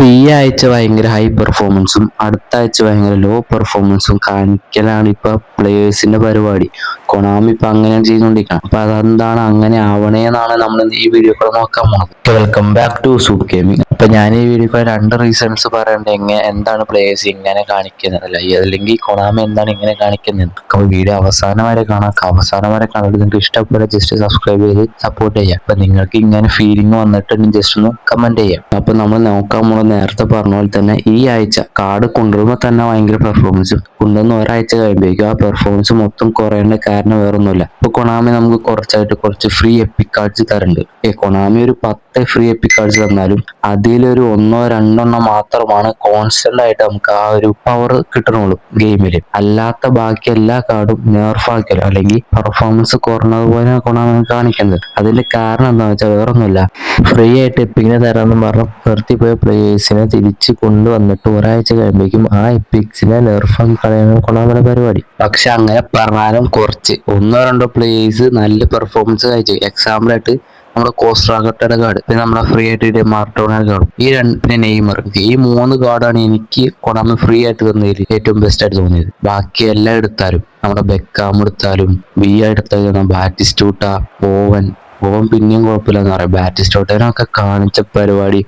അപ്പൊ ഈ ആഴ്ച ഭയങ്കര ഹൈ പെർഫോമൻസും അടുത്ത ആഴ്ച ഭയങ്കര ലോ പെർഫോമൻസും കാണിക്കലാണ് ഇപ്പൊ പ്ലേയേഴ്സിന്റെ പരിപാടി. കൊണാമി ഇപ്പൊ അങ്ങനെ ചെയ്തുകൊണ്ടിരിക്കണം അപ്പൊ അതെന്താണ് അങ്ങനെ ആവണേന്നാണ് നമ്മൾ ഈ വീഡിയോ നോക്കാൻ പോകുന്നത് welcome back to soup gaming അപ്പൊ ഞാൻ ഈ വീഡിയോ രണ്ട് റീസൺസ് പറയണ്ടേ. എങ്ങനെ എന്താണ് പ്ലേയേഴ്സ് ഇങ്ങനെ കാണിക്കുന്നത്? അല്ല? അല്ലെങ്കിൽ കൊണാമ എന്താണ് ഇങ്ങനെ കാണിക്കുന്നത്? അപ്പൊ വീഡിയോ അവസാനം വരെ കാണാം. അവസാനം വരെ കാണാൻ നിങ്ങൾക്ക് ഇഷ്ടപ്പെട്ട ജസ്റ്റ് സബ്സ്ക്രൈബ് ചെയ്ത് സപ്പോർട്ട് ചെയ്യാം. അപ്പൊ നിങ്ങൾക്ക് ഇങ്ങനെ ഫീലിംഗ് വന്നിട്ടുണ്ടെങ്കിൽ ജസ്റ്റ് ഒന്ന് കമന്റ് ചെയ്യാം. അപ്പൊ നമ്മൾ നോക്കാൻ പോകുന്നത് നേരത്തെ പറഞ്ഞ പോലെ തന്നെ ഈ ആഴ്ച കാർഡ് കൊണ്ടുവരുമ്പോൾ തന്നെ ഭയങ്കര പെർഫോമൻസ് കൊണ്ടുവന്ന് ഒരാഴ്ച കഴിയുമ്പോഴേക്കും ആ പെർഫോമൻസ് മൊത്തം കുറയേണ്ട കാരണം വേറൊന്നുമില്ല. ഇപ്പൊ കൊണാമി നമുക്ക് കുറച്ചായിട്ട് കുറച്ച് ഫ്രീ എപ്പിക് കാർഡ്സ് തരുന്നുണ്ട് കൊണാമി ഒരു പത്ത് ഫ്രീ എപ്പിക് കാർഡ്സ് തന്നാലും അതിലൊരു ഒന്നോ രണ്ടെണ്ണോ മാത്രമാണ് കോൺസ്റ്റന്റ് ആയിട്ട് നമുക്ക് ആ ഒരു പവർ കിട്ടണുള്ളൂ ഗെയിമിൽ അല്ലാത്ത ബാക്കി എല്ലാ കാർഡും നേർഫാക്കലോ അല്ലെങ്കിൽ പെർഫോമൻസ് കുറഞ്ഞതുപോലെ കൊണ്ടാണ് കാണിക്കുന്നത്. അതിന്റെ കാരണം എന്താണെന്ന് വെച്ചാൽ വേറൊന്നുമില്ല. ഫ്രീ ആയിട്ട് എപ്പിക്കിനെ തരാമെന്ന് പറഞ്ഞ് നിർത്തിപ്പോയ പ്ലേയേഴ്സിനെ തിരിച്ച് കൊണ്ടുവന്നിട്ട് ഒരാഴ്ച കഴിയുമ്പോഴേക്കും ആ എപ്പിക്സിനെ നെർഫാക്കി കളയാനാണ് കൊണാമിയുടെ പരിപാടി. പക്ഷെ അങ്ങനെ പറഞ്ഞാലും കുറച്ച്. ഒന്നോ രണ്ടോ പ്ലേയേഴ്സ് നല്ല പെർഫോമൻസ് കാഴ്ച. എക്സാമ്പിൾ ആയിട്ട് നമ്മുടെ കോസ്ട്രാഗട്ടയുടെ കാർഡ് പിന്നെ നമ്മുടെ ഫ്രീ ആയിട്ട് മാർട്ടോണയുടെ കാർഡ് ഈ രണ്ട് പിന്നെ നെയ്മർ ഈ മൂന്ന് കാർഡാണ് എനിക്ക് കൊണാമി ഫ്രീ ആയിട്ട് തന്നതിൽ ഏറ്റവും ബെസ്റ്റ് ആയിട്ട് തോന്നിയത്. ബാക്കി എല്ലാം എടുത്താലും നമ്മുടെ ബെക്കാം എടുത്താലും ബി എടുത്താലും ബാറ്റിസ്റ്റൂട്ട ഓവൻ ഓവൻ പിന്നെയും കുഴപ്പമില്ലെന്ന് പറയാം. ബാറ്റിസ്റ്റോട്ടനൊക്കെ കാണിച്ച പരിപാടി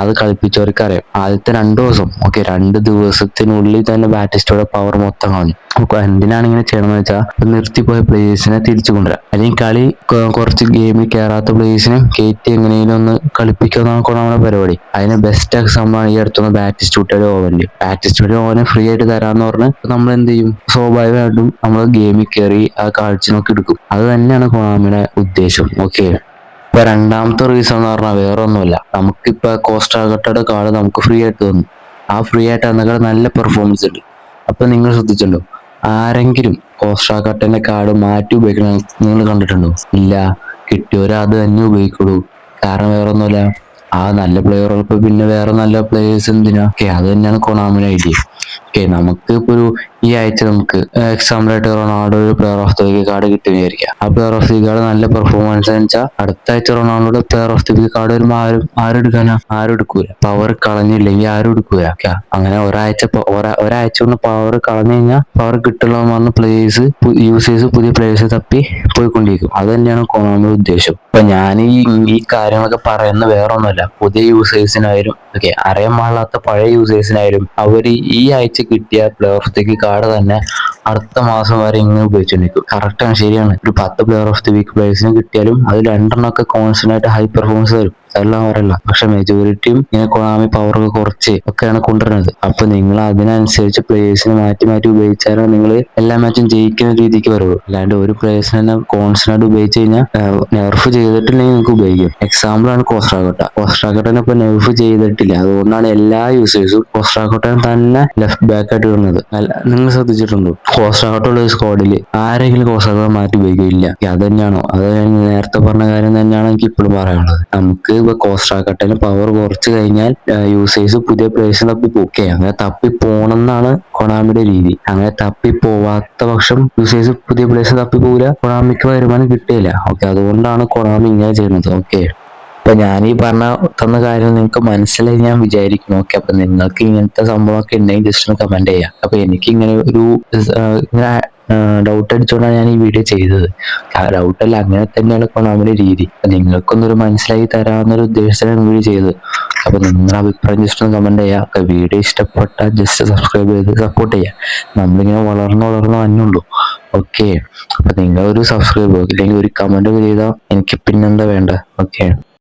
അത് കളിപ്പിച്ചവർക്ക് അറിയാം ആദ്യത്തെ രണ്ടു ദിവസം ഓക്കെ രണ്ട് ദിവസത്തിനുള്ളിൽ തന്നെ ബാറ്റിസ്റ്റോടെ പവർ മൊത്തം അപ്പൊ എന്തിനാണ് ഇങ്ങനെ ചെയ്യണമെന്ന് വെച്ചാൽ നിർത്തിപ്പോയ പ്ലേയേഴ്സിനെ തിരിച്ചു കൊണ്ടുവരാം. അല്ലെങ്കിൽ കളി കുറച്ച് ഗെയിമിൽ കയറാത്ത പ്ലേയേഴ്സിനെ കയറ്റി എങ്ങനെയും ഒന്ന് കളിപ്പിക്കുന്ന നമ്മുടെ പരിപാടി. അതിന് ബെസ്റ്റ് എക്സാമ്പിൾ ഈ അടുത്തുള്ള ബാറ്റിസ്റ്റൂട്ടയുടെ ഓവന്റെ ബാറ്റിസ്റ്റൂടെ ഓവനെ ഫ്രീ ആയിട്ട് തരാന്ന് പറഞ്ഞ് നമ്മൾ എന്ത് ചെയ്യും? സ്വാഭാവികമായിട്ടും നമ്മൾ ഗെയിമിൽ കയറി ആ കാഴ്ച നോക്കി എടുക്കും. അത് തന്നെയാണ് കൊണാമിയുടെ ഉദ്ദേശം. ഓക്കെ ഇപ്പൊ രണ്ടാമത്തെ റീസൺ എന്ന് പറഞ്ഞാൽ വേറെ ഒന്നുമില്ല നമുക്കിപ്പോ കോസ്റ്റാഗട്ടയുടെ കാർഡ് നമുക്ക് ഫ്രീ ആയിട്ട് തന്നു. ആ ഫ്രീ ആയിട്ട് നല്ല പെർഫോമൻസ് ഉണ്ട്. അപ്പൊ നിങ്ങൾ ശ്രദ്ധിച്ചിട്ടുണ്ടോ ആരെങ്കിലും കോസ്റ്റാഗട്ടന്റെ കാർഡ് മാറ്റി ഉപയോഗിക്കണം നിങ്ങൾ കണ്ടിട്ടുണ്ടോ? ഇല്ല. കിട്ടിയവരെ അത് തന്നെ ഉപയോഗിക്കുള്ളൂ. കാരണം വേറെ ഒന്നുമില്ല ആ നല്ല പ്ലെയർ ഉള്ളപ്പോ പിന്നെ വേറെ നല്ല പ്ലേയേഴ്സ് എന്തിനാ? ഓക്കെ അത് തന്നെയാണ് കൊണാമിന് ഐഡിയ ഓക്കെ നമുക്ക് ഇപ്പൊ ഒരു ഈ ആഴ്ച നമുക്ക് എക്സാമ്പിൾ ആയിട്ട് റൊണാൾഡോ ഒരു player of the week card കിട്ടി വിചാരിക്കാം ആ പ്ലെയർ ഓഫ് ദി കാർഡ് നല്ല പെർഫോമൻസ് വെച്ചാൽ അടുത്ത ആഴ്ച റൊണാൾഡോയുടെ player of the week card വരുമ്പോൾ ആരും ആരും എടുക്കാനാ? ആരും എടുക്കൂല. പവർ കളഞ്ഞില്ലെങ്കിൽ ആരും എടുക്കൂല. അങ്ങനെ ഒരാഴ്ച ഒരാഴ്ച കൊണ്ട് പവർ കളഞ്ഞു കഴിഞ്ഞാൽ പവർ കിട്ടുള്ള വന്ന പ്ലേയേഴ്സ് യൂസേഴ്സ് പുതിയ പ്ലേയേഴ്സ് തപ്പി പോയിക്കൊണ്ടിരിക്കും. അത് തന്നെയാണ് കൊണാമിയുടെ ഉദ്ദേശം അപ്പൊ ഞാൻ ഈ ഈ കാര്യങ്ങളൊക്കെ പറയുന്ന വേറെ ഒന്നുമല്ല പുതിയ യൂസേഴ്സിനായാലും ഓക്കെ അറിയാൻ പാടില്ലാത്ത പഴയ യൂസേഴ്സിനായാലും അവർ ഈ ആഴ്ച കിട്ടിയ പ്ലെയർ ഓഫ് ദി കാർഡ് തന്നെ അടുത്ത മാസം വരെ ഇങ്ങനെ ഉപയോഗിച്ചുകൊണ്ടിരിക്കും കറക്റ്റ് ആണ് ശരിയാണ്. ഒരു പത്ത് പ്ലെയർ ഓഫ് ദി വീക്ക് പ്ലേയേഴ്സിനെ കിട്ടിയാലും അതിൽ രണ്ടെണ്ണമൊക്കെ കോൺസ്റ്റന്റ് ആയിട്ട് ഹൈ പെർഫോമൻസ് തരും അതെല്ലാം അവരല്ല പക്ഷെ മെജോറിറ്റിയും ഇങ്ങനെ കൊണാമി പവർ കുറച്ച് ഒക്കെയാണ് കൊണ്ടുവരുന്നത്. അപ്പൊ നിങ്ങൾ അതിനനുസരിച്ച് പ്ലേയേഴ്സിനെ മാറ്റി മാറ്റി ഉപയോഗിച്ചാലും നിങ്ങൾ എല്ലാ മാച്ചും ജയിക്കുന്ന രീതിക്ക് വരുള്ളൂ അല്ലാണ്ട് ഒരു പ്ലേയേഴ്സിനെ തന്നെ കോൺസ്റ്റന്റ് ഉപയോഗിച്ച് കഴിഞ്ഞാൽ നെർഫ് ചെയ്തിട്ടില്ലെങ്കിൽ നിങ്ങൾക്ക് ഉപയോഗിക്കും. എക്സാമ്പിൾ ആണ് കോസ്ട്രാക്കോട്ട കോസ്ട്രാക്കോട്ടനെ ഇപ്പൊ നെർഫ് ചെയ്തിട്ടില്ല. അതുകൊണ്ടാണ് എല്ലാ യൂസേഴ്സും കോസ്ട്രാക്കോട്ടനെ തന്നെ ലെഫ്റ്റ് ബാക്ക് ആയിട്ട് വരുന്നത് നിങ്ങൾ ശ്രദ്ധിച്ചിട്ടുണ്ടോ? കോസ്ട്രാക്കോട്ട ഉള്ള സ്ക്വാഡിൽ ആരെങ്കിലും കോസ്ട്രാക്കോട്ട മാറ്റി ഉപയോഗിക്കില്ല. അത് തന്നെയാണോ? അത് നേരത്തെ പറഞ്ഞ കാര്യം തന്നെയാണ് എനിക്ക് ഇപ്പോഴും പറയാനുള്ളത്. നമുക്ക് ഇപ്പൊ ആക്കട്ടെ. പവർ കുറച്ച് കഴിഞ്ഞാൽ യൂസേഴ്സ് പുതിയ പ്ലേയേഴ്സ് തപ്പി പോക്കേ. അങ്ങനെ തപ്പി പോണെന്നാണ് കൊണാമിയുടെ രീതി. അങ്ങനെ തപ്പി പോവാത്ത പക്ഷം യൂസേഴ്സ് പുതിയ പ്ലേയേഴ്സ് തപ്പി പോകില്ല കൊണാമിക്ക് വരുമാനം കിട്ടില്ല ഓക്കെ അതുകൊണ്ടാണ് കൊണാമി ഇങ്ങനെ ചെയ്യുന്നത്. ഓക്കെ അപ്പൊ ഞാൻ ഈ പറഞ്ഞ തന്ന കാര്യം നിങ്ങൾക്ക് മനസ്സിലായി ഞാൻ വിചാരിക്കുന്നു. ഓക്കെ അപ്പൊ നിങ്ങൾക്ക് ഇങ്ങനത്തെ സംഭവമൊക്കെ ഉണ്ടെങ്കിൽ ജസ്റ്റ് ഒന്ന് കമന്റ് ചെയ്യാം. അപ്പൊ എനിക്ക് ഇങ്ങനെ ഒരു ഇങ്ങനെ ഡൗട്ട് അടിച്ചുകൊണ്ടാണ് ഞാൻ ഈ വീഡിയോ ചെയ്തത്. ആ ഡൗട്ട് അല്ല അങ്ങനെ തന്നെയാണ് കൊണാമിന്റെ രീതി. നിങ്ങൾക്കൊന്നൊരു മനസ്സിലാക്കി തരാവുന്നൊരു ഉദ്ദേശത്തിലാണ് വീഡിയോ ചെയ്തത്. അപ്പൊ നിങ്ങളുടെ അഭിപ്രായം ജസ്റ്റ് ഒന്ന് കമന്റ് ചെയ്യുക വീഡിയോ ഇഷ്ടപ്പെട്ടാൽ ജസ്റ്റ് സബ്സ്ക്രൈബ് ചെയ്ത് സപ്പോർട്ട് ചെയ്യുക നമ്മളിങ്ങനെ വളർന്ന് വളർന്ന് വന്നുള്ളൂ ഓക്കെ അപ്പൊ നിങ്ങൾ ഒരു സബ്സ്ക്രൈബ് ഇല്ലെങ്കിൽ ഒരു കമന്റ് ചെയ്താൽ എനിക്ക് പിന്നെന്താ വേണ്ട? ഓക്കെ